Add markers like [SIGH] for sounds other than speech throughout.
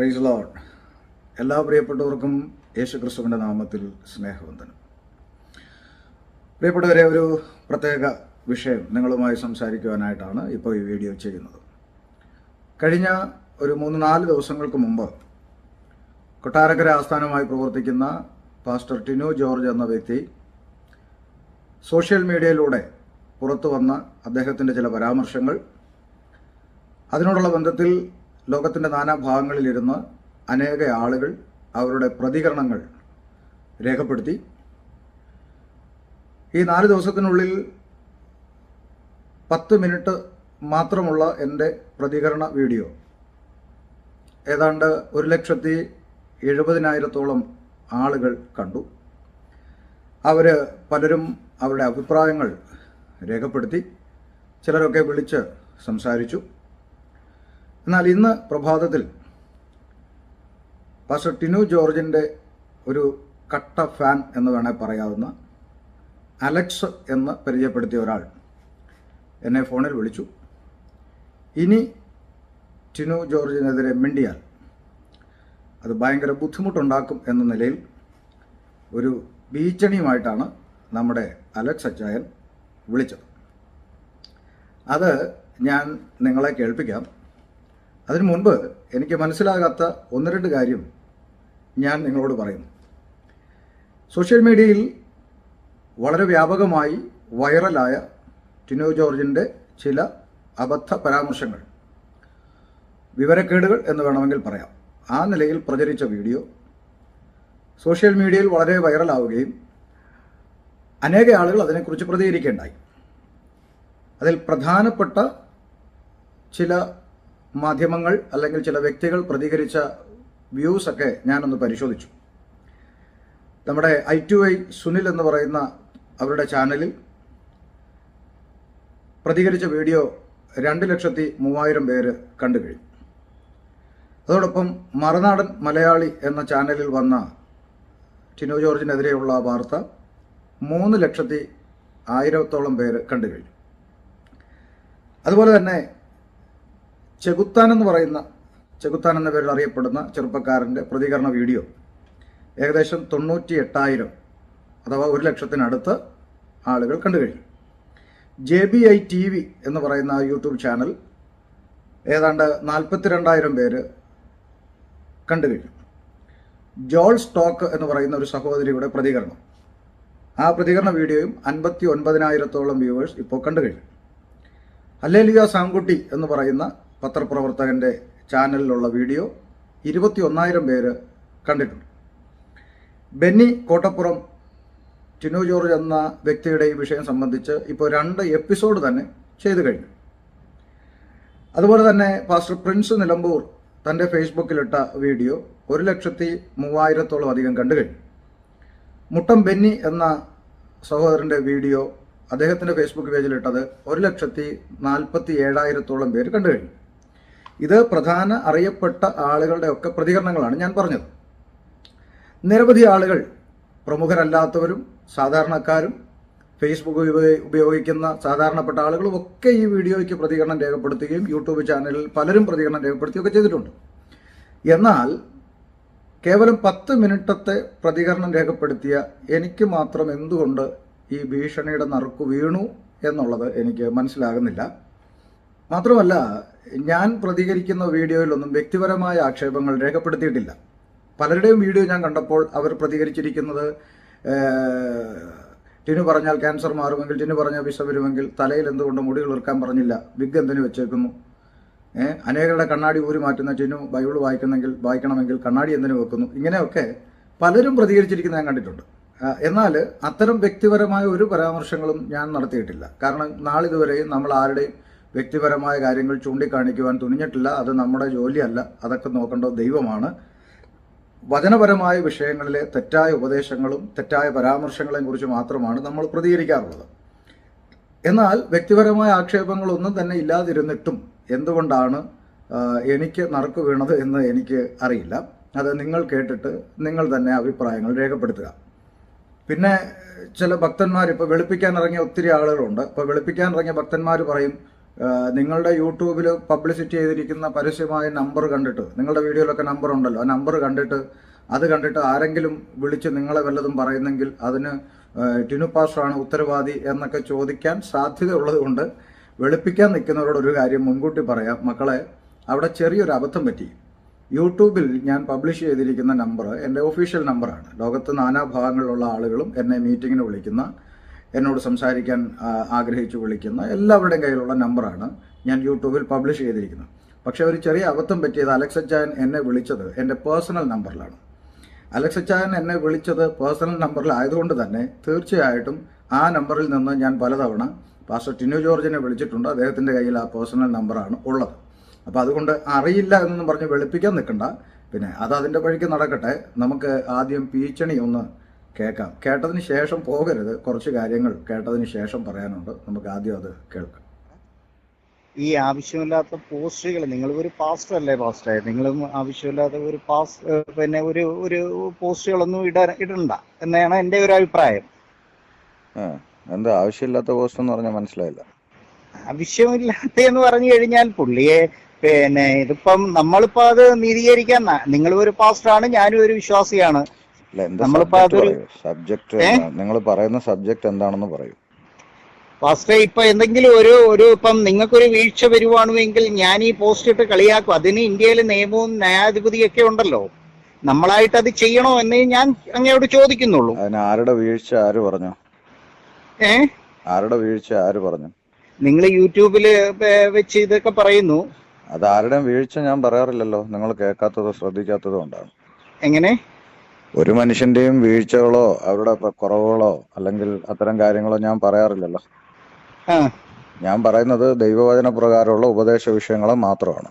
Price load എല്ലാ പ്രിയപ്പെട്ടവർക്കും യേശു ക്രിസ്തുവിന്റെ നാമത്തിൽ സ്നേഹവന്ദനം. പ്രിയപ്പെട്ടവരെ ഒരു പ്രത്യേക വിഷയം നിങ്ങളുമായി സംസാരിക്കുവാനായിട്ടാണ് ഇപ്പോൾ ഈ വീഡിയോ ചെയ്യുന്നത്. കഴിഞ്ഞ ഒരു മൂന്ന് നാല് ദിവസങ്ങൾക്ക് മുമ്പ് കൊട്ടാരക്കര ആസ്ഥാനമായി പ്രവർത്തിക്കുന്ന പാസ്റ്റർ ടിനു ജോർജ് എന്ന വ്യക്തി സോഷ്യൽ മീഡിയയിലൂടെ പുറത്തു വന്ന അദ്ദേഹത്തിന്റെ ചില പരാമർശങ്ങൾ. അതിനോടുള്ള ബന്ധത്തിൽ ലോകത്തിന്റെ നാനാഭാഗങ്ങളിലിരുന്ന് അനേക ആളുകൾ അവരുടെ പ്രതികരണങ്ങൾ രേഖപ്പെടുത്തി. ഈ നാല് ദിവസത്തിനുള്ളിൽ പത്ത് മിനിറ്റ് മാത്രമുള്ള എന്റെ പ്രതികരണ വീഡിയോ. ഏതാണ്ട് ഒരു ലക്ഷത്തി എഴുപതിനായിരത്തോളം ആളുകൾ കണ്ടു. അവർ പലരും അവരുടെ അഭിപ്രായങ്ങൾ രേഖപ്പെടുത്തി. ചിലരൊക്കെ വിളിച്ച് സംസാരിച്ചു. എന്നാൽ ഇന്ന് പ്രഭാതത്തിൽ പാസ്റ്റർ ടിനു ജോർജിന്റെ ഒരു കട്ട ഫാൻ എന്ന് വേണേൽ പറയാവുന്ന അലക്സ് എന്ന് പരിചയപ്പെടുത്തിയ ഒരാൾ എന്നെ ഫോണിൽ വിളിച്ചു. ഇനി ടിനു ജോർജിനെതിരെ മിണ്ടിയാൽ അത് ഭയങ്കര ബുദ്ധിമുട്ടുണ്ടാക്കും എന്ന നിലയിൽ ഒരു ഭീഷണിയുമായിട്ടാണ് നമ്മുടെ അലക്സ് അച്ചായൻ വിളിച്ചത്. അത് ഞാൻ നിങ്ങളെ കേൾപ്പിക്കാം. അതിനു മുൻപ് എനിക്ക് മനസ്സിലാകാത്ത ഒന്ന് രണ്ട് കാര്യം ഞാൻ നിങ്ങളോട് പറയുന്നു. സോഷ്യൽ മീഡിയയിൽ വളരെ വ്യാപകമായി വൈറലായ ടിനോ ജോർജിന്റെ ചില അബദ്ധ പരാമർശങ്ങൾ. വിവരക്കേടുകൾ എന്ന് വേണമെങ്കിൽ പറയാം. ആ നിലയിൽ പ്രചരിച്ച വീഡിയോ സോഷ്യൽ മീഡിയയിൽ വളരെ വൈറലാവുകയും അനേക ആളുകൾ അതിനെക്കുറിച്ച് പ്രതികരിക്കേണ്ടായി അതിൽ പ്രധാനപ്പെട്ട ചില മാധ്യമങ്ങൾ അല്ലെങ്കിൽ ചില വ്യക്തികൾ പ്രതികരിച്ച വ്യൂസ് ഒക്കെ ഞാനൊന്ന് പരിശോധിച്ചു. നമ്മുടെ ഐ ടു ഐ സുനിൽ എന്ന് പറയുന്ന അവരുടെ ചാനലിൽ പ്രതികരിച്ച വീഡിയോ രണ്ട് ലക്ഷത്തി മൂവായിരം പേര് കണ്ടു കഴിഞ്ഞു. അതോടൊപ്പം മറുനാടൻ മലയാളി എന്ന ചാനലിൽ വന്ന ടിനോ ജോർജിനെതിരെയുള്ള വാർത്ത മൂന്ന് ലക്ഷത്തി ആയിരത്തോളം പേര് കണ്ടു കഴിഞ്ഞു. അതുപോലെ തന്നെ ചെകുത്താൻ എന്ന് പറയുന്ന ചെകുത്താൻ എന്ന പേരിൽ അറിയപ്പെടുന്ന ചെറുപ്പക്കാരന്റെ പ്രതികരണ വീഡിയോ ഏകദേശം തൊണ്ണൂറ്റി എട്ടായിരം അഥവാ ഒരു ലക്ഷത്തിനടുത്ത് ആളുകൾ കണ്ടു കഴിഞ്ഞു. J B I T V എന്ന് പറയുന്ന യൂട്യൂബ് ചാനൽ ഏതാണ്ട് നാൽപ്പത്തിരണ്ടായിരം പേര് കണ്ടു കഴിഞ്ഞു. ജോൾ സ്റ്റോക്ക് എന്ന് പറയുന്ന ഒരു സഹോദരിയുടെ പ്രതികരണം. ആ പ്രതികരണ വീഡിയോയും അൻപത്തി ഒൻപതിനായിരത്തോളം വ്യൂവേഴ്സ് ഇപ്പോൾ കണ്ടു കഴിഞ്ഞു. അല്ലേലിയ സാങ്കുട്ടി എന്ന് പറയുന്ന പത്രപ്രവർത്തകന്റെ ചാനലിലുള്ള വീഡിയോ ഇരുപത്തി ഒന്നായിരം പേര് കണ്ടിട്ടുണ്ട്. ബെന്നി കോട്ടപ്പുറം ടിനു ജോർജ് എന്ന വ്യക്തിയുടെ ഈ വിഷയം സംബന്ധിച്ച് ഇപ്പോൾ രണ്ട് എപ്പിസോഡ് തന്നെ ചെയ്തു കഴിഞ്ഞു. അതുപോലെ തന്നെ പാസ്റ്റർ പ്രിൻസ് നിലമ്പൂർ തന്റെ ഫേസ്ബുക്കിലിട്ട വീഡിയോ ഒരു ലക്ഷത്തി മൂവായിരത്തോളം അധികം കണ്ടു കഴിഞ്ഞു. മുട്ടം ബെന്നി എന്ന സഹോദരന്റെ വീഡിയോ അദ്ദേഹത്തിന്റെ ഫേസ്ബുക്ക് പേജിലിട്ടത് ഒരു ലക്ഷത്തി നാൽപ്പത്തി ഏഴായിരത്തോളം പേര് കണ്ടു കഴിഞ്ഞു. ഇത് പ്രധാന അറിയപ്പെട്ട ആളുകളുടെ ഒക്കെ പ്രതികരണങ്ങളാണ് ഞാൻ പറഞ്ഞത്. നിരവധി ആളുകൾ പ്രമുഖരല്ലാത്തവരും സാധാരണക്കാരും ഫേസ്ബുക്ക് ഉപയോഗിക്കുന്ന സാധാരണപ്പെട്ട ആളുകളും ഒക്കെ ഈ വീഡിയോയ്ക്ക് പ്രതികരണം രേഖപ്പെടുത്തുകയും യൂട്യൂബ് ചാനലിൽ പലരും പ്രതികരണം രേഖപ്പെടുത്തുകയൊക്കെ ചെയ്തിട്ടുണ്ട്. എന്നാൽ കേവലം പത്ത് മിനിറ്റത്തെ പ്രതികരണം രേഖപ്പെടുത്തിയ എനിക്ക് മാത്രം എന്തുകൊണ്ട് ഈ ഭീഷണിയുടെ നറുക്കു വീണു എന്നുള്ളത് എനിക്ക് മനസ്സിലാകുന്നില്ല. മാത്രമല്ല ഞാൻ പ്രതികരിക്കുന്ന വീഡിയോയിലൊന്നും വ്യക്തിപരമായ ആക്ഷേപങ്ങൾ രേഖപ്പെടുത്തിയിട്ടില്ല. പലരുടെയും വീഡിയോ ഞാൻ കണ്ടപ്പോൾ അവർ പ്രതികരിച്ചിരിക്കുന്നത് ടിനു പറഞ്ഞാൽ ക്യാൻസർ മാറുമെങ്കിൽ ടിനു പറഞ്ഞാൽ വിഷ വരുമെങ്കിൽ തലയിൽ എന്തുകൊണ്ട് മുടി കിളിർക്കാൻ പറഞ്ഞില്ല? വിഗ് എന്തിനു വെച്ചേക്കുന്നു? ഏഹ് അനേകരുടെ കണ്ണാടി ഊരി മാറ്റുന്ന ടിനു ബൈബിൾ വായിക്കുന്നെങ്കിൽ വായിക്കണമെങ്കിൽ കണ്ണാടി എന്തിനു വെക്കുന്നു? ഇങ്ങനെയൊക്കെ പലരും പ്രതികരിച്ചിരിക്കുന്നത് ഞാൻ കണ്ടിട്ടുണ്ട്. എന്നാൽ അത്തരം വ്യക്തിപരമായ ഒരു പരാമർശങ്ങളും ഞാൻ നടത്തിയിട്ടില്ല. കാരണം നാളിതുവരെയും നമ്മൾ ആരുടെയും വ്യക്തിപരമായ കാര്യങ്ങൾ ചൂണ്ടിക്കാണിക്കുവാൻ തുനിഞ്ഞിട്ടില്ല. അത് നമ്മുടെ ജോലിയല്ല. അതൊക്കെ നോക്കേണ്ടത് ദൈവമാണ്. വചനപരമായ വിഷയങ്ങളിലെ തെറ്റായ ഉപദേശങ്ങളും തെറ്റായ പരാമർശങ്ങളെയും കുറിച്ച് മാത്രമാണ് നമ്മൾ പ്രതികരിക്കാറുള്ളത്. എന്നാൽ വ്യക്തിപരമായ ആക്ഷേപങ്ങളൊന്നും തന്നെ ഇല്ലാതിരുന്നിട്ടും എന്തുകൊണ്ടാണ് എനിക്ക് നറുക്ക് വീണത് എന്ന് എനിക്ക് അറിയില്ല. അത് നിങ്ങൾ കേട്ടിട്ട് നിങ്ങൾ തന്നെ അഭിപ്രായങ്ങൾ രേഖപ്പെടുത്തുക. പിന്നെ ചില ഭക്തന്മാർ ഇപ്പോൾ വെളുപ്പിക്കാൻ ഇറങ്ങിയ ഒത്തിരി ആളുകളുണ്ട്. ഇപ്പോൾ വെളുപ്പിക്കാൻ ഇറങ്ങിയ ഭക്തന്മാർ പറയും നിങ്ങളുടെ യൂട്യൂബിൽ പബ്ലിസിറ്റി ചെയ്തിരിക്കുന്ന പരസ്യമായ നമ്പർ കണ്ടിട്ട് നിങ്ങളുടെ വീഡിയോയിലൊക്കെ നമ്പർ ഉണ്ടല്ലോ ആ നമ്പർ കണ്ടിട്ട് അത് കണ്ടിട്ട് ആരെങ്കിലും വിളിച്ച് നിങ്ങളെ വല്ലതും പറയുന്നെങ്കിൽ അതിന് ടിനു പാസ്റ്ററാണ് ഉത്തരവാദി എന്നൊക്കെ ചോദിക്കാൻ സാധ്യതയുള്ളത് കൊണ്ട് വെളുപ്പിക്കാൻ നിൽക്കുന്നവരോട് ഒരു കാര്യം മുൻകൂട്ടി പറയാം. മക്കളെ അവിടെ ചെറിയൊരു അബദ്ധം പറ്റി. യൂട്യൂബിൽ ഞാൻ പബ്ലിഷ് ചെയ്തിരിക്കുന്ന നമ്പർ എന്റെ ഒഫീഷ്യൽ നമ്പറാണ്. ലോകത്ത് നാനാഭാഗങ്ങളിലുള്ള ആളുകളും എന്നെ മീറ്റിങ്ങിന് വിളിക്കുന്ന എന്നോട് സംസാരിക്കാൻ ആഗ്രഹിച്ചു വിളിക്കുന്ന എല്ലാവരുടെയും കയ്യിലുള്ള നമ്പറാണ് ഞാൻ യൂട്യൂബിൽ പബ്ലിഷ് ചെയ്തിരിക്കുന്നത്. പക്ഷേ ഒരു ചെറിയ അബദ്ധം പറ്റിയത് അലക്സച്ചായൻ എന്നെ വിളിച്ചത് എന്റെ പേഴ്സണൽ നമ്പറിലാണ്. അലക്സച്ചാൻ എന്നെ വിളിച്ചത് പേഴ്സണൽ നമ്പറിലായതുകൊണ്ട് തന്നെ തീർച്ചയായിട്ടും ആ നമ്പറിൽ നിന്ന് ഞാൻ പലതവണ പാസ്റ്റർ ടിനു ജോർജിനെ വിളിച്ചിട്ടുണ്ട്. അദ്ദേഹത്തിന്റെ കയ്യിൽ ആ പേഴ്സണൽ നമ്പറാണ് ഉള്ളത്. അപ്പോൾ അതുകൊണ്ട് അറിയില്ല എന്നൊന്നും പറഞ്ഞ് വെളുപ്പിക്കാൻ നിൽക്കണ്ട. പിന്നെ അത് അതിന്റെ വഴിക്ക് നടക്കട്ടെ. നമുക്ക് ആദ്യം പീച്ചണി ഒന്ന് കേൾക്കാം. കേട്ടതിന് ശേഷം പോകരുത്. കുറച്ച് കാര്യങ്ങൾ കേട്ടതിന് ശേഷം പറയാനുണ്ട്. നമുക്ക് ആദ്യം അത് കേൾക്കാം. ഈ ആവശ്യമില്ലാത്ത പോസ്റ്റുകൾ നിങ്ങൾ ഒരു പാസ്റ്റർ അല്ലേ പാസ്റ്റർ നിങ്ങളും ആവശ്യമില്ലാത്ത ഒരു പാസ് പിന്നെ ഒരു ഒരു പോസ്റ്റുകളൊന്നും ഇട ഇടണ്ട എന്നാണ് എന്റെ ഒരു അഭിപ്രായം. എന്താ ആവശ്യമില്ലാത്ത പോസ്റ്റ് എന്ന് പറഞ്ഞാൽ മനസ്സിലായില്ല. ആവശ്യമില്ലാത്ത എന്ന് പറഞ്ഞു കഴിഞ്ഞാൽ പുള്ളിയെ പിന്നെ ഇതിപ്പം നമ്മളിപ്പോ അത് നീതീകരിക്കാൻ നിങ്ങൾ ഒരു പാസ്റ്ററാണ് ഞാനും ഒരു വിശ്വാസിയാണ്. നമ്മളിപ്പോ സബ്ജക്ട് അതൊരു- സബ്ജക്ട്? നിങ്ങൾ പറയുന്ന സബ്ജക്ട് എന്താണെന്ന് പറയൂ. ഫസ്റ്റ് ഇപ്പൊ എന്തെങ്കിലും ഒരു ഒരു ഇപ്പം നിങ്ങൾക്കൊരു വീഴ്ച വരുവാണെങ്കിൽ ഞാൻ ഈ പോസ്റ്റ് ഇട്ട് കളിയാക്കും. അതിന് ഇന്ത്യയിൽ നിയമവും ന്യായാധിപതിയൊക്കെ ഉണ്ടല്ലോ. നമ്മളായിട്ട് അത് ചെയ്യണോ എന്നേ ഞാൻ അങ്ങയോട് ചോദിക്കുന്നുള്ളൂ. ആരുടെ വീഴ്ച ആര് പറഞ്ഞു? ഏ? ആരുടെ വീഴ്ച ആര് പറഞ്ഞു? നിങ്ങൾ യൂട്യൂബിൽ വെച്ച് ഇതൊക്കെ പറയുന്നു. അത് ആരുടെയും വീഴ്ച ഞാൻ പറയാറില്ലല്ലോ. നിങ്ങൾ കേൾക്കാത്തതോ ശ്രദ്ധിക്കാത്തതോ കൊണ്ടാണ് എങ്ങനെ? ഒരു മനുഷ്യന്റെയും വീഴ്ചകളോ അവരുടെ കുറവുകളോ അല്ലെങ്കിൽ അത്തരം കാര്യങ്ങളോ ഞാൻ പറയാറില്ലല്ലോ. ഞാൻ പറയുന്നത് ദൈവവചന പ്രകാരമുള്ള ഉപദേശ വിഷയങ്ങൾ മാത്രമാണ്.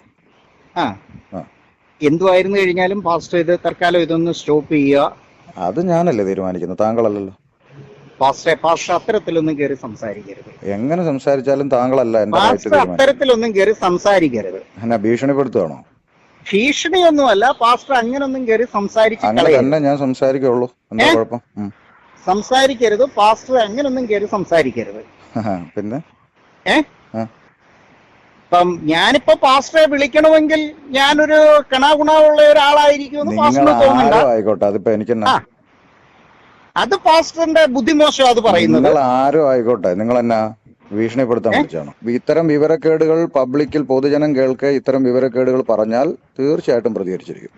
എന്തുവായിരുന്നു കഴിഞ്ഞാലും പാസ്റ്റർ ഇത് തൽക്കാലം ഇതൊന്ന് സ്റ്റോപ്പ് ചെയ്യുക. അത് ഞാനല്ലേ തീരുമാനിക്കുന്നത്? താങ്കളല്ലല്ലോ. പാസ്റ്റർ പാസ്റ്റർ അത്തരത്തിലൊന്നും കയറി സംസാരിക്കരുത്. എങ്ങനെ സംസാരിച്ചാലും താങ്കളല്ല അത്തരത്തിലൊന്നും കയറി സംസാരിക്കരുത്. എന്നെ ഭീഷണിപ്പെടുത്തുകയാണോ ഭീഷണിയൊന്നുമല്ല. പാസ്റ്റർ അങ്ങനൊന്നും കയറി സംസാരിച്ചു ഞാൻ സംസാരിക്കുള്ളൂ. എന്താ ഏ? കുഴപ്പം? സംസാരിക്കരുത്. പാസ്റ്റർ അങ്ങനൊന്നും കയറി സംസാരിക്കരുത്. പിന്നെ? ഏ. ഇപ്പം ഞാനിപ്പോ പാസ്റ്ററെ വിളിക്കണമെങ്കിൽ ഞാനൊരു കണാഗുണമുള്ള ഒരാളായിരിക്കും ആയിക്കോട്ടെ അതിപ്പോ എനിക്ക് അത് പാസ്റ്ററിന്റെ ബുദ്ധിമോശം അത് പറയുന്നത്. ആരോ ആയിക്കോട്ടെ നിങ്ങൾ എന്നാ ഭീഷണിപ്പെടുത്താൻ വിളിച്ചാണ് ഇത്തരം വിവരക്കേടുകൾ പബ്ലിക്കിൽ പൊതുജനം കേൾക്കെ ഇത്തരം വിവരക്കേടുകൾ പറഞ്ഞാൽ തീർച്ചയായിട്ടും പ്രതികരിച്ചിരിക്കും.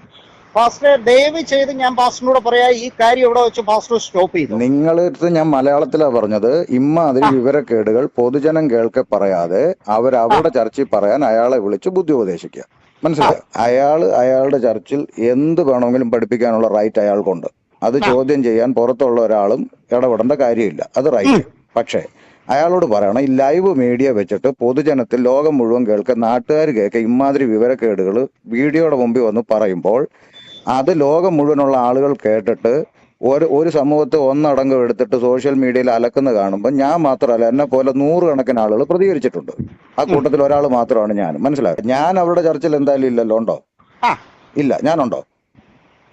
പാസ്റ്റർ ദയവ് ചെയ്ത് ഞാൻ പാസ്റ്ററിനോട് പറയാ ഈ കാര്യം ഇവിടെ വെച്ച് പാസ്റ്റർ സ്റ്റോപ്പ് ചെയ്തു? നിങ്ങളടുത്ത് ഞാൻ മലയാളത്തിലാ പറഞ്ഞത് ഇമ്മാതിരി വിവരക്കേടുകൾ പൊതുജനം കേൾക്കെ പറയാതെ അവർ അവരുടെ ചർച്ചയിൽ പറയാൻ അയാളെ വിളിച്ച് ബുദ്ധി ഉപദേശിക്കുക മനസ്സിലായോ അയാൾ അയാളുടെ ചർച്ചിൽ എന്ത് വേണമെങ്കിലും പഠിപ്പിക്കാനുള്ള റൈറ്റ് അയാൾക്കുണ്ട് അത് ചോദ്യം ചെയ്യാൻ പുറത്തുള്ള ഒരാളും ഇടപെടേണ്ട കാര്യമില്ല. അത് റൈറ്റ്. പക്ഷേ അയാളോട് പറയണം ഈ ലൈവ് മീഡിയ വെച്ചിട്ട് പൊതുജനത്തിൽ ലോകം മുഴുവൻ കേൾക്കുക നാട്ടുകാർ കേൾക്കുക ഇമാതിരി വിവരക്കേടുകൾ വീഡിയോയുടെ മുമ്പിൽ വന്ന് പറയുമ്പോൾ അത് ലോകം മുഴുവനുള്ള ആളുകൾ കേട്ടിട്ട് ഒരു ഒരു സമൂഹത്തെ ഒന്നടങ്കം എടുത്തിട്ട് സോഷ്യൽ മീഡിയയിൽ അലക്കുന്ന കാണുമ്പോൾ ഞാൻ മാത്രമല്ല എന്നെ പോലെ നൂറുകണക്കിന് ആളുകൾ പ്രതികരിച്ചിട്ടുണ്ട്. ആ കൂട്ടത്തിൽ ഒരാൾ മാത്രമാണ് ഞാൻ മനസ്സിലായത് ഞാൻ അവരുടെ ചർച്ചയിൽ എന്തായാലും ഇല്ലല്ലോ ഉണ്ടോ? ഇല്ല ഞാനുണ്ടോ?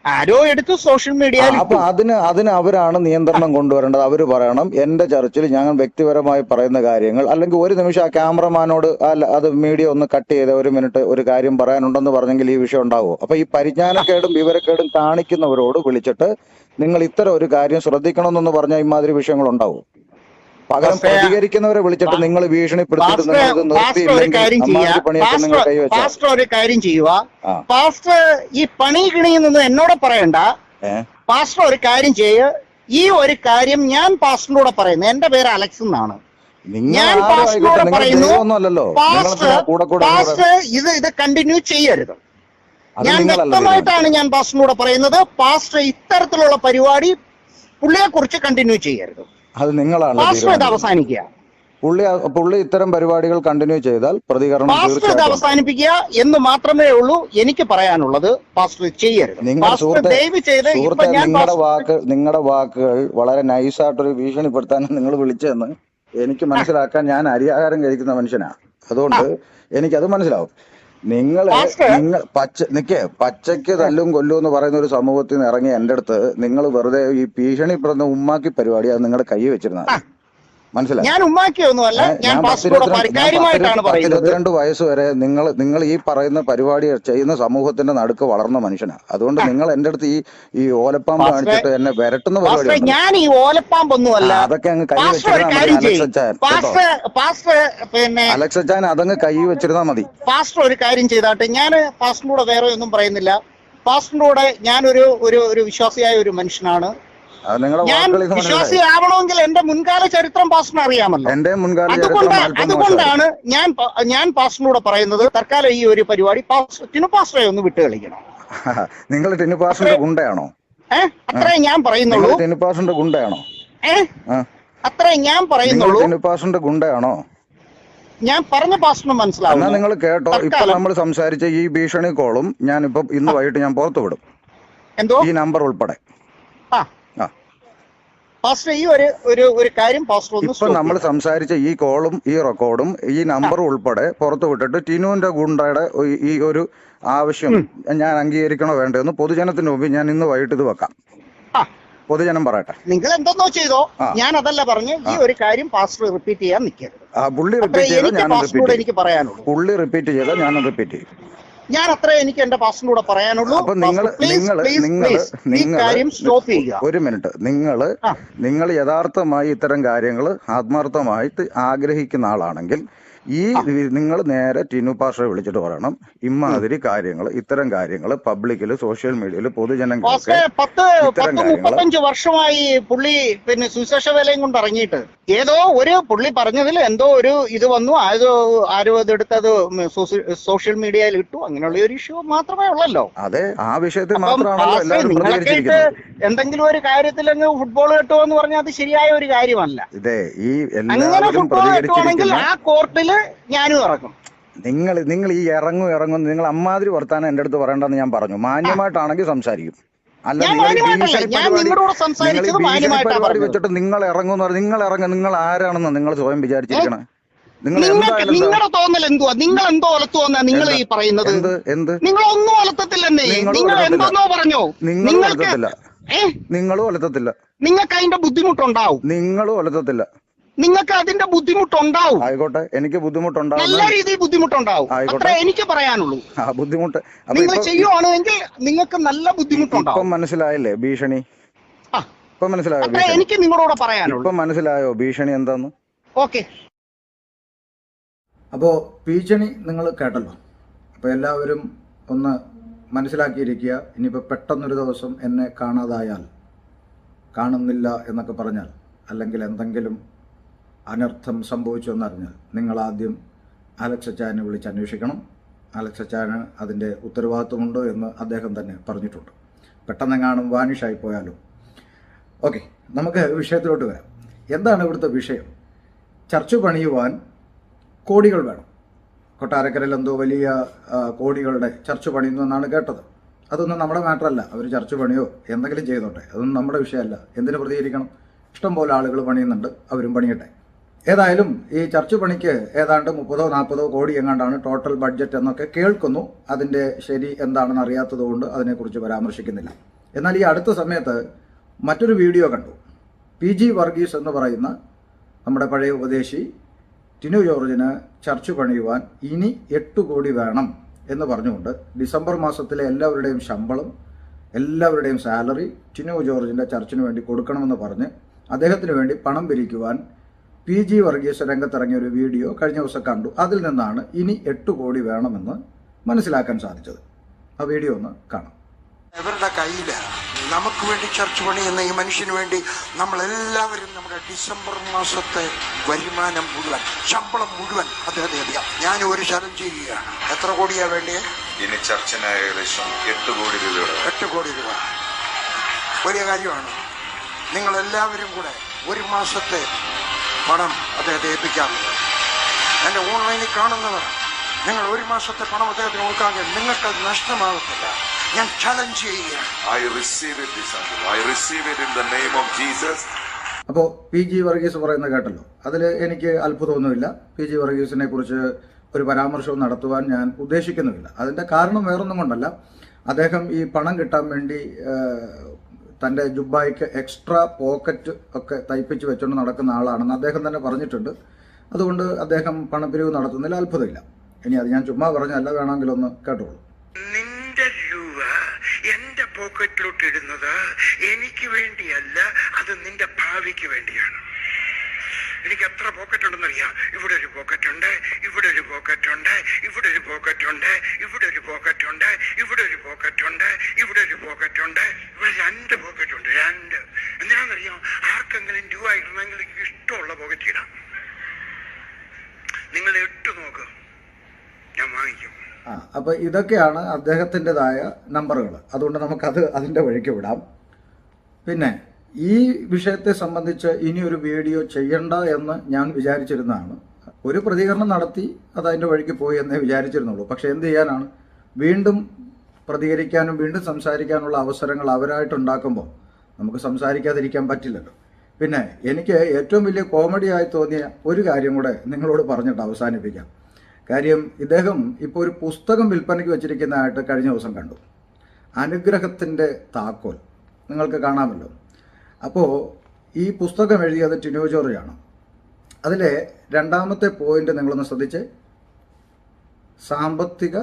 ആരോ എടുത്തു സോഷ്യൽ മീഡിയ അപ്പൊ അതിന് അതിന് അവരാണ് നിയന്ത്രണം കൊണ്ടുവരേണ്ടത്. അവർ പറയണം. എന്റെ ചർച്ചിൽ ഞാൻ വ്യക്തിപരമായി പറയുന്ന കാര്യങ്ങൾ അല്ലെങ്കിൽ ഒരു നിമിഷം ആ ക്യാമറമാനോട് അല്ല അത് മീഡിയ ഒന്ന് കട്ട് ചെയ്ത് ഒരു മിനിറ്റ് ഒരു കാര്യം പറയാനുണ്ടെന്ന് പറഞ്ഞെങ്കിൽ ഈ വിഷയം ഉണ്ടാവുമോ? അപ്പൊ ഈ പരിജ്ഞാനക്കേടും വിവരക്കേടും കാണിക്കുന്നവരോട് വിളിച്ചിട്ട് നിങ്ങൾ ഇത്തരം ഒരു കാര്യം ശ്രദ്ധിക്കണമെന്നൊന്ന് പറഞ്ഞാൽ ഇമാതിരി വിഷയങ്ങൾ ഉണ്ടാവും. പകരം പ്രതികരിക്കുന്നവരെ വിളിച്ചിട്ട് നിങ്ങൾ ഭീഷണിപ്പെടുത്തിയിട്ട് ഒരു കാര്യം ചെയ്യുക. പാസ്റ്റർ ഈ പണി കിണിയെന്നൊന്നും എന്നോട് പറയണ്ട. പാസ്റ്റർ ഒരു കാര്യം ചെയ്യുക ഈ ഒരു കാര്യം ഞാൻ പാസ്റ്ററിനോട് പറയുന്നു. എന്റെ പേര് അലക്സ് എന്നാണ്. ഞാൻ പാസ്റ്ററിനോട് പറയുന്നു പാസ്റ്റർ പാസ്റ്റർ ഇത് ഇത് കണ്ടിന്യൂ ചെയ്യരുത്. ഞാൻ വ്യക്തമായിട്ടാണ് ഞാൻ പാസ്റ്ററിനോട് പറയുന്നത്. പാസ്റ്റർ ഇത്തരത്തിലുള്ള പരിപാടി പുള്ളിയെ കുറിച്ച് കണ്ടിന്യൂ ചെയ്യരുത്. അത് നിങ്ങളാണ് അവസാനിക്കുക. പുള്ളി പുള്ളി ഇത്തരം പരിപാടികൾ കണ്ടിന്യൂ ചെയ്താൽ പ്രതികരണം അവസാനിപ്പിക്കുക എന്ന് മാത്രമേ ഉള്ളൂ എനിക്ക് പറയാനുള്ളത്. ചെയ്യരുത്. നിങ്ങളുടെ വാക്ക് നിങ്ങളുടെ വാക്കുകൾ വളരെ നൈസായിട്ടൊരു ഭീഷണിപ്പെടുത്താൻ നിങ്ങൾ വിളിച്ചതെന്ന് എനിക്ക് മനസ്സിലാക്കാൻ ഞാൻ അരിയാഹാരം കഴിക്കുന്ന മനുഷ്യനാ. അതുകൊണ്ട് എനിക്കത് മനസ്സിലാവും. നിങ്ങൾ നിങ്ങൾ പച്ച നിക്കേ പച്ചയ്ക്ക് തല്ലും കൊല്ലും എന്ന് പറയുന്ന ഒരു സമൂഹത്തിൽ നിന്ന് ഇറങ്ങി എന്റെ അടുത്ത് നിങ്ങൾ വെറുതെ ഈ ഭീഷണി ഭീഷണിപ്പെടുന്ന ഉമ്മാക്കി പരിപാടി അത് നിങ്ങളുടെ കൈ വെച്ചിരുന്ന മനസ്സിലായി? ഞാൻ ഉമ്മാക്കിയൊന്നുമല്ല ഞാൻ പറയുന്നത്. പത്തിരുപത്തിരണ്ട് വയസ്സ് വരെ നിങ്ങൾ നിങ്ങൾ ഈ പറയുന്ന പരിപാടി ചെയ്യുന്ന സമൂഹത്തിന്റെ നടുക്ക് വളർന്ന മനുഷ്യനാണ് അതുകൊണ്ട് നിങ്ങൾ എന്റെ അടുത്ത് ഈ ഈ ഓലപ്പാമ്പ് കാണിച്ചിട്ട് എന്നെ വരട്ടുന്ന പരിപാടി ഞാൻ ഈ ഓലപ്പാമ്പ് ഒന്നുമല്ല അതൊക്കെ അങ്ങ് കൈ വെച്ചിരുന്ന അലക്സ് അതങ്ങ് കൈ വെച്ചിരുന്നാ മതി. പാസ്റ്റർ ഒരു കാര്യം ചെയ്താട്ടെ. ഞാൻ പാസ്റ്ററിനൂടെ വേറെ ഒന്നും പറയുന്നില്ല. പാസ്റ്ററിനൂടെ ഞാനൊരു ഒരു ഒരു വിശ്വാസിയായ ഒരു മനുഷ്യനാണ്. ഞാൻ വിശ്വാസിയാവണമെങ്കിൽ എന്റെ മുൻകാല ചരിത്രം പാസ്റ്റിന് അറിയാമല്ലോ. എന്റെ മുൻകാല അതുകൊണ്ട് അതുകൊണ്ടാണ് ഞാൻ ഞാൻ പാസ്റ്റിനൂടെ പറയുന്നത് തൽക്കാലം ഈ ഒരു പരിപാടി ടിനു പാസ്റ്ററെ ഒന്ന് വിട്ട് കളിക്കണം. [LAUGHS] നിങ്ങൾ ടിനു പാസ്റ്റിന്റെ ഗുണ്ടയാണോ? ഏഹ് അത്രേ ഞാൻ പറയുന്നുള്ളൂ. ടിനു പാസ്റ്റിന്റെ ഗുണ്ടയാണോ? ഏഹ് അത്രേ ഞാൻ പറയുന്നുള്ളൂ. ടിനു പാസ്റ്റിന്റെ ഗുണ്ടയാണോ? ഞാൻ പറഞ്ഞ പാസ്റ്ററിന് എന്നാ മനസ്സിലാവും നിങ്ങൾ കേട്ടോ ഇപ്പൊ നമ്മൾ സംസാരിച്ച ഈ ഭീഷണി കോളും ഞാനിപ്പോ ഇന്ന് വൈകിട്ട് ഞാൻ പുറത്തു വിടും എന്തോ? ഈ നമ്പർ ഉൾപ്പെടെ. പാസ്റ്റർ ഈ ഒരു ഒരു ഒരു കാര്യം പാസ്റ്റർ ഒന്ന് ഇപ്പൊ നമ്മൾ. സംസാരിച്ച ഈ കോളും ഈ റെക്കോർഡും ഈ നമ്പർ ഉൾപ്പെടെ പുറത്തു വിട്ടിട്ട് ടിനുവിന്റെ ഗുണ്ടയുടെ ഈ- ഒരു ആവശ്യം ഞാൻ അംഗീകരിക്കണോ വേണ്ടതെന്ന് പൊതുജനത്തിന് മുമ്പ് ഞാൻ ഇന്ന് വൈകിട്ട് ഇത് വെക്കാം. പൊതുജനം പറയട്ടെ. നിങ്ങൾ എന്തെന്നോ ചെയ്തോ? ഞാൻ അതല്ല പറഞ്ഞു ഈ ഒരു കാര്യം പാസ്റ്റർ റിപ്പീറ്റ് ചെയ്യാൻ നിൽക്കരുത്. പുള്ളി റിപ്പീറ്റ് ചെയ്താൽ ഞാൻ റിപ്പീറ്റ് പുള്ളി റിപ്പീറ്റ് ചെയ്താൽ ഞാൻ റിപ്പീറ്റ് ചെയ്യും. ഞാൻ അത്ര എനിക്ക് എന്റെ പാസ്റ്റിലൂടെ പറയാനുള്ളൂ. നിങ്ങൾ നിങ്ങൾ നിങ്ങൾ നിങ്ങൾ സ്റ്റോപ്പ് ചെയ്യുക. ഒരു മിനിറ്റ്. നിങ്ങൾ നിങ്ങൾ യഥാർത്ഥമായി ഇത്തരം കാര്യങ്ങൾ ആത്മാർത്ഥമായിട്ട് ആഗ്രഹിക്കുന്ന ആളാണെങ്കിൽ ഈ നിങ്ങൾ നേരെ ടിനു പാഷയെ വിളിച്ചിട്ട് പറയണം. ഇമാതിരി കാര്യങ്ങൾ ഇത്തരം കാര്യങ്ങൾ പബ്ലിക്കിൽ സോഷ്യൽ മീഡിയയിൽ പൊതുജനങ്ങൾക്ക് ഇത്തരം പത്ത് മുപ്പത്തഞ്ച് വർഷമായി പുള്ളി പിന്നെ സുശേഷ വേലയും കൊണ്ട് ഇറങ്ങിയിട്ട്. ഏതോ ഒരു പുള്ളി പറഞ്ഞതിൽ എന്തോ ഒരു ഇത് വന്നു. ആരോ ആരോ അതെടുത്തത് സോഷ്യൽ മീഡിയയിൽ ഇട്ടു. അങ്ങനെയുള്ള ഒരു ഇഷ്യൂ മാത്രമേ ഉള്ളല്ലോ. അതെ ആ വിഷയത്തിൽ നിങ്ങളൊക്കെ എന്തെങ്കിലും ഒരു കാര്യത്തിൽ അങ്ങ് ഫുട്ബോൾ കിട്ടുമോ എന്ന് പറഞ്ഞാൽ അത് ശരിയായ ഒരു കാര്യമല്ല. ഇതേ ഈ അങ്ങനെ ഫുട്ബോൾ കിട്ടുവാണെങ്കിൽ ആ കോർട്ടിൽ ഞാനും ഇറക്കും നിങ്ങൾ നിങ്ങൾ ഈ ഇറങ്ങും ഇറങ്ങും നിങ്ങൾ അമ്മാതിരി വർത്താനം എന്റെ അടുത്ത് പറയണ്ടെന്ന് ഞാൻ പറഞ്ഞു. മാന്യമായിട്ടാണെങ്കിൽ സംസാരിക്കും. അല്ല നിങ്ങൾ. വെച്ചിട്ട് നിങ്ങൾ ഇറങ്ങും നിങ്ങൾ ഇറങ്ങും നിങ്ങൾ ആരാണെന്ന് നിങ്ങൾ സ്വയം വിചാരിച്ചിരിക്കണം? നിങ്ങൾക്ക് നിങ്ങളുടെ തോന്നൽ എന്തുവാ? നിങ്ങൾ എന്തോ ഒലത്തുവന്നാ നിങ്ങൾ ഈ പറയുന്നത്? നിങ്ങൾ ഒന്നും നിങ്ങളും നിങ്ങൾ. എന്തെന്നോ പറഞ്ഞോ? നിങ്ങൾക്ക് നിങ്ങളും ഒലത്തത്തില്ല നിങ്ങൾക്ക് അതിന്റെ ബുദ്ധിമുട്ടുണ്ടാവും. നിങ്ങളും ഒലത്തത്തില്ല നിങ്ങൾക്ക് അതിന്റെ ബുദ്ധിമുട്ടുണ്ടാവും. ആയിക്കോട്ടെ എനിക്ക് ബുദ്ധിമുട്ടുണ്ടാവും നല്ല രീതിയിൽ ബുദ്ധിമുട്ടുണ്ടാവും. ആയിക്കോട്ടെ. എനിക്ക് പറയാനുള്ളൂ. ആ ബുദ്ധിമുട്ട്. നിങ്ങൾ ചെയ്യുവാണെങ്കിൽ നിങ്ങൾക്ക് നല്ല ഇപ്പം ബുദ്ധിമുട്ടുണ്ടാവും മനസ്സിലായില്ലേ ഭീഷണി? ഇപ്പൊ മനസ്സിലായോ അത്രേ എനിക്ക് നിങ്ങളോട് പറയാനുള്ളൂ. ഇപ്പൊ മനസ്സിലായോ ഭീഷണി എന്താന്ന്? ഓക്കെ. അപ്പോൾ ഭീഷണി നിങ്ങൾ കേട്ടല്ലോ. അപ്പോൾ എല്ലാവരും ഒന്ന് മനസ്സിലാക്കിയിരിക്കുക ഇനിയിപ്പോൾ പെട്ടെന്നൊരു ദിവസം എന്നെ കാണാതായാൽ കാണുന്നില്ല എന്നൊക്കെ പറഞ്ഞാൽ അല്ലെങ്കിൽ എന്തെങ്കിലും അനർത്ഥം സംഭവിച്ചു എന്നറിഞ്ഞാൽ നിങ്ങൾ ആദ്യം അലക്സ് അച്ചായനെ വിളിച്ച് അന്വേഷിക്കണം. അലക്സ് ചാന് അതിന്റെ ഉത്തരവാദിത്വമുണ്ടോ എന്ന് അദ്ദേഹം തന്നെ പറഞ്ഞിട്ടുണ്ട്. പെട്ടെന്നെങ്ങാനും വാനിഷായി പോയാലും? ഓക്കെ നമുക്ക് വിഷയത്തിലോട്ട് വരാം. എന്താണ് ഇവിടുത്തെ വിഷയം? ചർച്ച പണിയുവാൻ കോടികൾ വേണം. കൊട്ടാരക്കരയിൽ എന്തോ വലിയ കോടികളുടെ ചർച്ച് പണിയുന്നു എന്നാണ് കേട്ടത്. അതൊന്നും നമ്മുടെ മാറ്ററല്ല. അവർ ചർച്ച് പണിയോ എന്തെങ്കിലും ചെയ്തോട്ടെ. അതൊന്നും നമ്മുടെ വിഷയമല്ല. എന്തിനു പ്രതികരിക്കണം? ഇഷ്ടംപോലെ ആളുകൾ പണിയുന്നുണ്ട്. അവരും പണിയട്ടെ. ഏതായാലും ഈ ചർച്ച് പണിക്ക് ഏതാണ്ട് മുപ്പതോ നാൽപ്പതോ കോടി എങ്ങാണ്ടാണ് ടോട്ടൽ ബഡ്ജറ്റ് എന്നൊക്കെ കേൾക്കുന്നു. അതിന്റെ ശരി എന്താണെന്ന് അറിയാത്തത് കൊണ്ട് അതിനെക്കുറിച്ച് പരാമർശിക്കുന്നില്ല. എന്നാൽ ഈ അടുത്ത സമയത്ത് മറ്റൊരു വീഡിയോ കണ്ടു. പി ജി വർഗീസ് എന്ന് പറയുന്ന നമ്മുടെ പഴയ ഉപദേശി ടിനു ജോർജിന് ചർച്ച് പണിയുവാൻ ഇനി എട്ട് കോടി വേണം എന്ന് പറഞ്ഞുകൊണ്ട് ഡിസംബർ മാസത്തിലെ എല്ലാവരുടെയും ശമ്പളം എല്ലാവരുടെയും സാലറി ടിനു ജോർജിന്റെ ചർച്ചിന് വേണ്ടി കൊടുക്കണമെന്ന് പറഞ്ഞ് അദ്ദേഹത്തിന് വേണ്ടി പണം പിരിക്കുവാൻ പി ജി വർഗീസ് രംഗത്തിറങ്ങിയ ഒരു വീഡിയോ കഴിഞ്ഞ ദിവസം കണ്ടു. അതിൽ നിന്നാണ് ഇനി എട്ട് കോടി വേണമെന്ന് മനസ്സിലാക്കാൻ സാധിച്ചത്. ആ വീഡിയോ ഒന്ന് കാണാം. ഇവരുടെ കയ്യിൽ നമുക്ക് വേണ്ടി ചർച്ച പണിയുന്ന ഈ മനുഷ്യന് വേണ്ടി നമ്മളെല്ലാവരും നമ്മുടെ ഡിസംബർ മാസത്തെ വരുമാനം മുഴുവൻ ശമ്പളം മുഴുവൻ അദ്ദേഹത്തെ അറിയാം ഞാൻ ഒരു ശരം ചെയ്യുകയാണ്. എത്ര കോടിയാ വേണ്ടിയേ ഇനി ചർച്ചിന് ഏകദേശം എട്ട് കോടി രൂപ എട്ട് കോടി രൂപ. വലിയ കാര്യമാണ്. നിങ്ങളെല്ലാവരും കൂടെ ഒരു മാസത്തെ പണം അദ്ദേഹത്തെ ഏൽപ്പിക്കാറുണ്ട് എന്റെ ഓൺലൈനിൽ കാണുന്നവർ നിങ്ങൾ ഒരു മാസത്തെ പണം അദ്ദേഹത്തിന് കൊടുക്കാമെങ്കിൽ നിങ്ങൾക്കത് നഷ്ടമാകത്തില്ല. ഞാൻ ചലഞ്ച് ചെയ്യുകയാണ് I receive it this I receive it in the name of Jesus അപ്പോൾ പി ജി വർഗീസ് പറയുന്ന കേട്ടല്ലോ. അതിൽ എനിക്ക് അത്ഭുതമൊന്നുമില്ല. പി ജി വർഗീസിനെ കുറിച്ച് ഒരു പരാമർശവും നടത്തുവാൻ ഞാൻ ഉദ്ദേശിക്കുന്നുമില്ല. അതിന്റെ കാരണം വേറൊന്നും കൊണ്ടല്ല. അദ്ദേഹം ഈ പണം കിട്ടാൻ വേണ്ടി തന്റെ തന്റെ ജുബായിക്ക് എക്സ്ട്രാ പോക്കറ്റ് ഒക്കെ തയ്പ്പിച്ച് വെച്ചുകൊണ്ട് നടക്കുന്ന ആളാണെന്ന് അദ്ദേഹം തന്നെ പറഞ്ഞിട്ടുണ്ട്. അതുകൊണ്ട് അദ്ദേഹം പണപ്പിരിവ് നടത്തുന്നതിൽ അത്ഭുതമില്ല. ഇനി അത് ഞാൻ ചുമ്മാ പറഞ്ഞല്ല വേണമെങ്കിലൊന്ന് കേട്ടോളൂ. നിന്റെ പോക്കറ്റിലോട്ട് ഇടുന്നത് എനിക്ക് വേണ്ടിയല്ല അത് നിന്റെ ഭാവിക്ക് വേണ്ടിയാണ്. എനിക്ക് എത്ര പോക്കറ്റ് ഉണ്ടെന്നറിയാം ഇവിടെ ഒരു പോക്കറ്റ് ഉണ്ട് ഇവിടെ ഒരു പോക്കറ്റ് ഉണ്ട് ഇവിടെ ഒരു പോക്കറ്റ് ഉണ്ട് ഇവിടെ ഒരു പോക്കറ്റ് ഉണ്ട് ഇവിടെ ഒരു പോക്കറ്റ് ഉണ്ട് ഇവിടെ ഒരു പോക്കറ്റ് ഉണ്ട് ഇവിടെ രണ്ട് പോക്കറ്റ് ഉണ്ട് രണ്ട്. എന്തിനാണെന്നറിയാം ആർക്കെങ്കിലും രൂപ ഇടണമെങ്കിൽ ഇഷ്ടമുള്ള പോക്കറ്റ് ഇടാം. നിങ്ങൾ ഇട്ടു നോക്ക്. ഞാൻ വാങ്ങിക്കും ആ അപ്പോൾ ഇതൊക്കെയാണ് അദ്ദേഹത്തിന്റെതായ നമ്പറുകൾ. അതുകൊണ്ട് നമുക്കത് അതിന്റെ വഴിക്ക് വിടാം. പിന്നെ ഈ വിഷയത്തെ സംബന്ധിച്ച് ഇനി ഒരു വീഡിയോ ചെയ്യണ്ട എന്ന് ഞാൻ വിചാരിച്ചിരുന്നതാണ്. ഒരു പ്രതികരണം നടത്തി അത് അതിന്റെ വഴിക്ക് പോയി എന്നേ വിചാരിച്ചിരുന്നുള്ളൂ. പക്ഷെ എന്ത് ചെയ്യാനാണ്? വീണ്ടും പ്രതികരിക്കാനും വീണ്ടും സംസാരിക്കാനുള്ള അവസരങ്ങൾ അവരായിട്ടുണ്ടാക്കുമ്പോൾ നമുക്ക് സംസാരിക്കാതിരിക്കാൻ പറ്റില്ലല്ലോ. പിന്നെ എനിക്ക് ഏറ്റവും വലിയ കോമഡിയായി തോന്നിയ ഒരു കാര്യം കൂടെ നിങ്ങളോട് പറഞ്ഞിട്ട് അവസാനിപ്പിക്കാം. കാര്യം ഇദ്ദേഹം ഇപ്പോൾ ഒരു പുസ്തകം വിൽപ്പനയ്ക്ക് വെച്ചിരിക്കുന്നതായിട്ട് കഴിഞ്ഞ ദിവസം കണ്ടു. അനുഗ്രഹത്തിന്റെ താക്കോൽ. നിങ്ങൾക്ക് കാണാമല്ലോ. അപ്പോൾ ഈ പുസ്തകം എഴുതിയത് ടിനോ അതിലെ രണ്ടാമത്തെ പോയിന്റ് നിങ്ങളൊന്ന് ശ്രദ്ധിച്ച്. സാമ്പത്തിക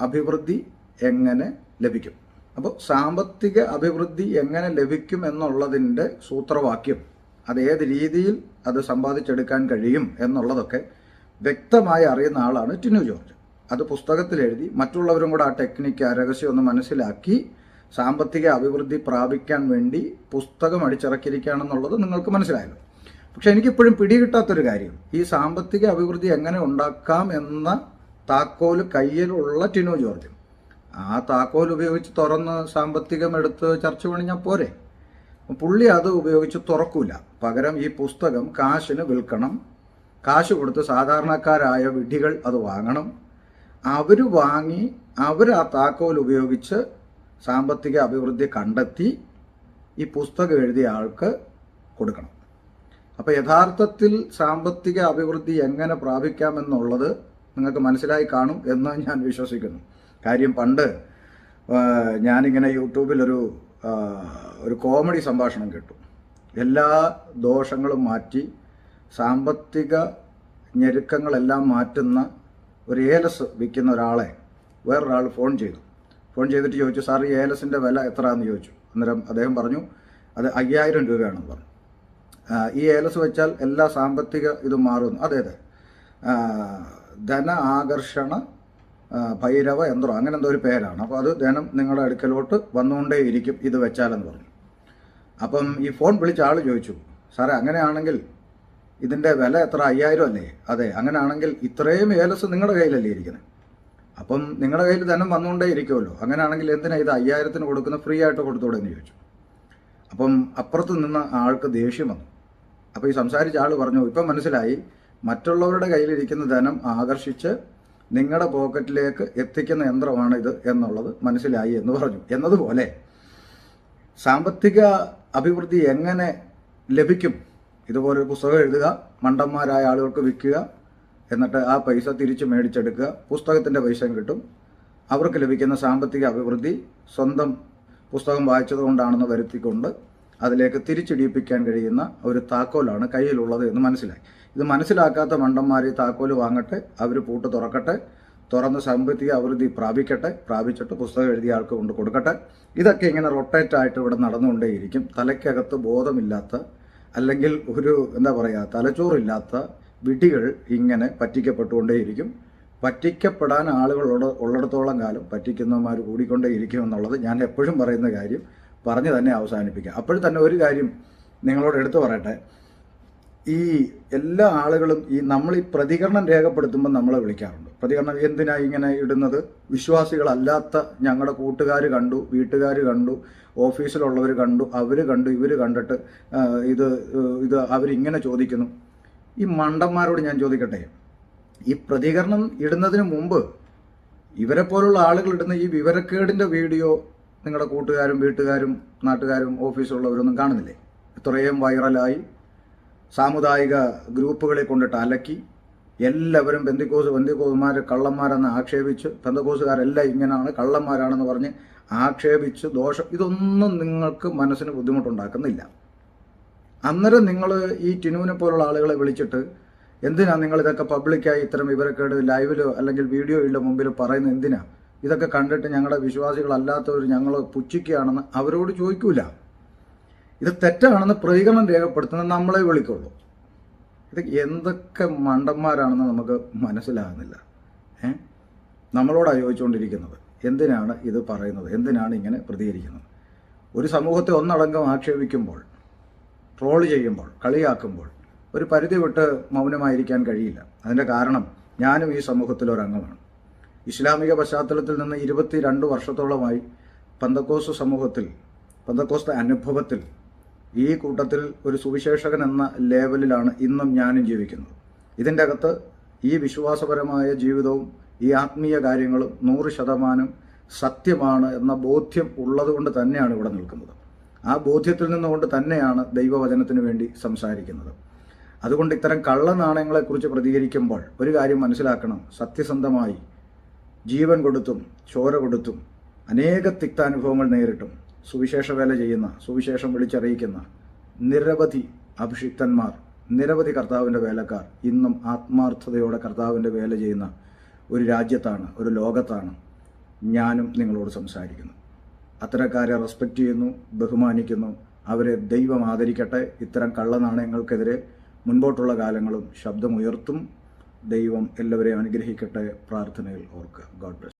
അഭിവൃദ്ധി എങ്ങനെ ലഭിക്കും? അപ്പോൾ സാമ്പത്തിക അഭിവൃദ്ധി എങ്ങനെ ലഭിക്കും എന്നുള്ളതിന്റെ സൂത്രവാക്യം അത് ഏത് രീതിയിൽ അത് സമ്പാദിച്ചെടുക്കാൻ കഴിയും എന്നുള്ളതൊക്കെ വ്യക്തമായി അറിയുന്ന ആളാണ് ടിനു ജോർജ്. അത് പുസ്തകത്തിൽ എഴുതി മറ്റുള്ളവരും കൂടെ ആ ടെക്നിക്ക് ആ രഹസ്യം ഒന്ന് മനസ്സിലാക്കി സാമ്പത്തിക അഭിവൃദ്ധി പ്രാപിക്കാൻ വേണ്ടി പുസ്തകം അടിച്ചിറക്കിയിരിക്കുകയാണെന്നുള്ളത് നിങ്ങൾക്ക് മനസ്സിലായല്ലോ. പക്ഷെ എനിക്കിപ്പോഴും പിടികിട്ടാത്തൊരു കാര്യം. ഈ സാമ്പത്തിക അഭിവൃദ്ധി എങ്ങനെ ഉണ്ടാക്കാം എന്ന താക്കോൽ കയ്യിലുള്ള ടിനു ജോർജ്. ആ താക്കോൽ ഉപയോഗിച്ച് തുറന്ന് സാമ്പത്തികം എടുത്ത് ചർച്ച പണിഞ്ഞാൽ പോരെ. പുള്ളി അത് ഉപയോഗിച്ച് തുറക്കൂല. പകരം ഈ പുസ്തകം കാശിന് വിൽക്കണം. കാശ് കൊടുത്ത് സാധാരണക്കാരായ വിഡ്ഢികൾ അത് വാങ്ങണം. അവർ വാങ്ങി അവർ ആ താക്കോൽ ഉപയോഗിച്ച് സാമ്പത്തിക അഭിവൃദ്ധി കണ്ടെത്തി ഈ പുസ്തകം എഴുതിയ ആൾക്ക് കൊടുക്കണം. അപ്പോൾ യഥാർത്ഥത്തിൽ സാമ്പത്തിക അഭിവൃദ്ധി എങ്ങനെ പ്രാപിക്കാമെന്നുള്ളത് നിങ്ങൾക്ക് മനസ്സിലായി കാണും എന്ന് ഞാൻ വിശ്വസിക്കുന്നു. കാര്യം പണ്ട് ഞാനിങ്ങനെ യൂട്യൂബിലൊരു ഒരു കോമഡി സംഭാഷണം കേട്ടു. എല്ലാ ദോഷങ്ങളും മാറ്റി സാമ്പത്തിക ഞെരുക്കങ്ങളെല്ലാം മാറ്റുന്ന ഒരു ഏലസ് വിൽക്കുന്ന ഒരാളെ വേറൊരാൾ ഫോൺ ചെയ്തു. ഫോൺ ചെയ്തിട്ട് ചോദിച്ചു സാർ ഈ ഏലസിന്റെ വില എത്രയാണെന്ന് ചോദിച്ചു. അന്നേരം അദ്ദേഹം പറഞ്ഞു അത് അയ്യായിരം രൂപയാണെന്ന് പറഞ്ഞു. ഈ ഏലസ് വെച്ചാൽ എല്ലാ സാമ്പത്തിക ഇതും മാറുന്നു. അതെ അതെ. ധന ആകർഷണ ഭൈരവ യന്ത്രം അങ്ങനെ എന്തോ ഒരു പേരാണ്. അപ്പോൾ അത് ധനം നിങ്ങളുടെ അടുക്കലോട്ട് വന്നുകൊണ്ടേ ഇരിക്കും ഇത് വെച്ചാലെന്ന് പറഞ്ഞു. അപ്പം ഈ ഫോൺ വിളിച്ച ആൾ ചോദിച്ചു സാറേ അങ്ങനെയാണെങ്കിൽ ഇതിന്റെ വില എത്ര അയ്യായിരം അല്ലേ? അതെ അങ്ങനെ ആണെങ്കിൽ ഇത്രയും ഏലസ് നിങ്ങളുടെ കയ്യിലല്ലേ ഇരിക്കുന്നത് അപ്പം നിങ്ങളുടെ കയ്യിൽ ധനം വന്നുകൊണ്ടേ ഇരിക്കുമല്ലോ അങ്ങനെയാണെങ്കിൽ എന്തിനാണ് ഇത് അയ്യായിരത്തിന് കൊടുക്കുന്ന ഫ്രീ ആയിട്ട് കൊടുത്തോടെ എന്ന് ചോദിച്ചു. അപ്പം അപ്പുറത്ത് നിന്ന് ആൾക്ക് ദേഷ്യം വന്നു. അപ്പോൾ ഈ സംസാരിച്ച ആൾ പറഞ്ഞു ഇപ്പം മനസ്സിലായി മറ്റുള്ളവരുടെ കയ്യിലിരിക്കുന്ന ധനം ആകർഷിച്ച് നിങ്ങളുടെ പോക്കറ്റിലേക്ക് എത്തിക്കുന്ന യന്ത്രമാണ് ഇത് എന്നുള്ളത് മനസ്സിലായി എന്ന് പറഞ്ഞു. എന്നതുപോലെ സാമ്പത്തിക അഭിവൃദ്ധി എങ്ങനെ ലഭിക്കും? ഇതുപോലൊരു പുസ്തകം എഴുതുക മണ്ടന്മാരായ ആളുകൾക്ക് വിൽക്കുക എന്നിട്ട് ആ പൈസ തിരിച്ച് മേടിച്ചെടുക്കുക പുസ്തകത്തിന്റെ പൈസയും കിട്ടും. അവർക്ക് ലഭിക്കുന്ന സാമ്പത്തിക അഭിവൃദ്ധി സ്വന്തം പുസ്തകം വായിച്ചത് കൊണ്ടാണെന്ന് വരുത്തിക്കൊണ്ട് അതിലേക്ക് തിരിച്ചിടിയിപ്പിക്കാൻ കഴിയുന്ന ഒരു താക്കോലാണ് കയ്യിലുള്ളത് എന്ന് മനസ്സിലായി. ഇത് മനസ്സിലാക്കാത്ത മണ്ടന്മാർ ഈ താക്കോൽ വാങ്ങട്ടെ അവർ പൂട്ട് തുറക്കട്ടെ തുറന്ന് സാമ്പത്തിക അഭിവൃദ്ധി പ്രാപിക്കട്ടെ പ്രാപിച്ചിട്ട് പുസ്തകം എഴുതിയ ആൾക്ക് കൊണ്ട് കൊടുക്കട്ടെ. ഇതൊക്കെ ഇങ്ങനെ റൊട്ടേറ്റ് ആയിട്ട് ഇവിടെ നടന്നുകൊണ്ടേയിരിക്കും. തലയ്ക്കകത്ത് ബോധമില്ലാത്ത അല്ലെങ്കിൽ ഒരു എന്താ പറയുക തലച്ചോറില്ലാത്ത വിടികൾ ഇങ്ങനെ പറ്റിക്കപ്പെട്ടുകൊണ്ടേയിരിക്കും. പറ്റിക്കപ്പെടാൻ ആളുകൾ ഉള്ളിടത്തോളം കാലം പറ്റിക്കുന്നവന്മാർ കൂടിക്കൊണ്ടേയിരിക്കും എന്നുള്ളത് ഞാൻ എപ്പോഴും പറയുന്ന കാര്യം. പറഞ്ഞു തന്നെ അവസാനിപ്പിക്കാം. അപ്പോഴും തന്നെ ഒരു കാര്യം നിങ്ങളോട് എടുത്തു പറയട്ടെ. ഈ എല്ലാ ആളുകളും ഈ നമ്മൾ ഈ പ്രതികരണം രേഖപ്പെടുത്തുമ്പോൾ നമ്മളെ വിളിക്കാറുണ്ട്. പ്രതികരണം എന്തിനാ ഇങ്ങനെ ഇടുന്നത്? വിശ്വാസികളല്ലാത്ത ഞങ്ങളുടെ കൂട്ടുകാർ കണ്ടു വീട്ടുകാർ കണ്ടു ഓഫീസിലുള്ളവർ കണ്ടു അവർ കണ്ടു ഇവർ കണ്ടിട്ട് ഇത് ഇത് അവരിങ്ങനെ ചോദിക്കുന്നു. ഈ മണ്ടന്മാരോട് ഞാൻ ചോദിക്കട്ടെ? ഈ പ്രതികരണം ഇടുന്നതിന് മുമ്പ് ഇവരെ പോലുള്ള ആളുകൾ ഇടുന്ന ഈ വിവരക്കേടിന്റെ വീഡിയോ നിങ്ങളുടെ കൂട്ടുകാരും വീട്ടുകാരും നാട്ടുകാരും ഓഫീസിലുള്ളവരൊന്നും കാണുന്നില്ലേ? ഇത്രയും വൈറലായി സാമുദായിക ഗ്രൂപ്പുകളെ കൊണ്ടിട്ട് അലക്കി എല്ലാവരും ബന്ദിക്കോസ് ബന്ദിക്കോസുമാർ കള്ളന്മാരെന്ന് ആക്ഷേപിച്ച് ബന്ധക്കോസുകാരെല്ലാം ഇങ്ങനെയാണ് കള്ളന്മാരാണെന്ന് പറഞ്ഞ് ആക്ഷേപിച്ച് ദോഷം. ഇതൊന്നും നിങ്ങൾക്ക് മനസ്സിന് ബുദ്ധിമുട്ടുണ്ടാക്കുന്നില്ല. അന്നേരം നിങ്ങൾ ഈ ടിനുവിനെ പോലുള്ള ആളുകളെ വിളിച്ചിട്ട് എന്തിനാ നിങ്ങൾ ഇതൊക്കെ പബ്ലിക്കായി ഇത്തരം വിവരക്കേട് ലൈവിലോ അല്ലെങ്കിൽ വീഡിയോയിലോ മുമ്പിൽ പറയുന്നത് എന്തിനാ? ഇതൊക്കെ കണ്ടിട്ട് ഞങ്ങളുടെ വിശ്വാസികളല്ലാത്തവർ ഞങ്ങൾ പുച്ഛിക്കുകയാണെന്ന് അവരോട് ചോദിക്കൂല. ഇത് തെറ്റാണെന്ന് പ്രതികരണം രേഖപ്പെടുത്തുന്ന നമ്മളെ വിളിക്കുള്ളൂ. ഇത് എന്തൊക്കെ മണ്ടന്മാരാണെന്ന് നമുക്ക് മനസ്സിലാകുന്നില്ല. ഏ? നമ്മളോടാണ് ചോദിച്ചുകൊണ്ടിരിക്കുന്നത് എന്തിനാണ് ഇത് പറയുന്നത്? എന്തിനാണ് ഇങ്ങനെ പ്രതികരിക്കുന്നത്? ഒരു സമൂഹത്തെ ഒന്നടങ്കം ആക്ഷേപിക്കുമ്പോൾ ട്രോൾ ചെയ്യുമ്പോൾ കളിയാക്കുമ്പോൾ ഒരു പരിധി വിട്ട് മൗനമായിരിക്കാൻ കഴിയില്ല. അതിന്റെ കാരണം ഞാനും ഈ സമൂഹത്തിൽ ഒരംഗമാണ്. ഇസ്ലാമിക പശ്ചാത്തലത്തിൽ നിന്ന് ഇരുപത്തി രണ്ട് വർഷത്തോളമായി പന്തക്കോസ് സമൂഹത്തിൽ പന്തക്കോസ് അനുഭവത്തിൽ ഈ കൂട്ടത്തിൽ ഒരു സുവിശേഷകൻ എന്ന ലേവലിലാണ് ഇന്നും ഞാനും ജീവിക്കുന്നത്. ഇതിന്റെ അകത്ത് ഈ വിശ്വാസപരമായ ജീവിതവും ഈ ആത്മീയ കാര്യങ്ങളും നൂറ് ശതമാനം സത്യമാണ് എന്ന ബോധ്യം ഉള്ളതുകൊണ്ട് തന്നെയാണ് ഇവിടെ നിൽക്കുന്നത്. ആ ബോധ്യത്തിൽ നിന്നുകൊണ്ട് തന്നെയാണ് ദൈവവചനത്തിന് വേണ്ടി സംസാരിക്കുന്നത്. അതുകൊണ്ട് ഇത്തരം കള്ളനാണയങ്ങളെക്കുറിച്ച് പ്രതികരിക്കുമ്പോൾ ഒരു കാര്യം മനസ്സിലാക്കണം. സത്യസന്ധമായി ജീവൻ കൊടുത്തും ചോര കൊടുത്തും അനേക തിക്താനുഭവങ്ങൾ നേരിട്ടും സുവിശേഷ വേല ചെയ്യുന്ന സുവിശേഷം വിളിച്ചറിയിക്കുന്ന നിരവധി അഭിഷിക്തന്മാർ നിരവധി കർത്താവിന്റെ വേലക്കാർ ഇന്നും ആത്മാർത്ഥതയോടെ കർത്താവിന്റെ വേല ചെയ്യുന്ന ഒരു രാജ്യത്താണ് ഒരു ലോകത്താണ് ഞാനും നിങ്ങളോട് സംസാരിക്കുന്നു. അത്തരക്കാരെ റെസ്പെക്റ്റ് ചെയ്യുന്നു ബഹുമാനിക്കുന്നു. അവരെ ദൈവം ആദരിക്കട്ടെ. ഇത്തരം കള്ളനാണയങ്ങൾക്കെതിരെ മുൻപോട്ടുള്ള കാലങ്ങളും ശബ്ദമുയർത്തും. ദൈവം എല്ലാവരെയും അനുഗ്രഹിക്കട്ടെ. പ്രാർത്ഥനയിൽ ഓർക്കുക. God bless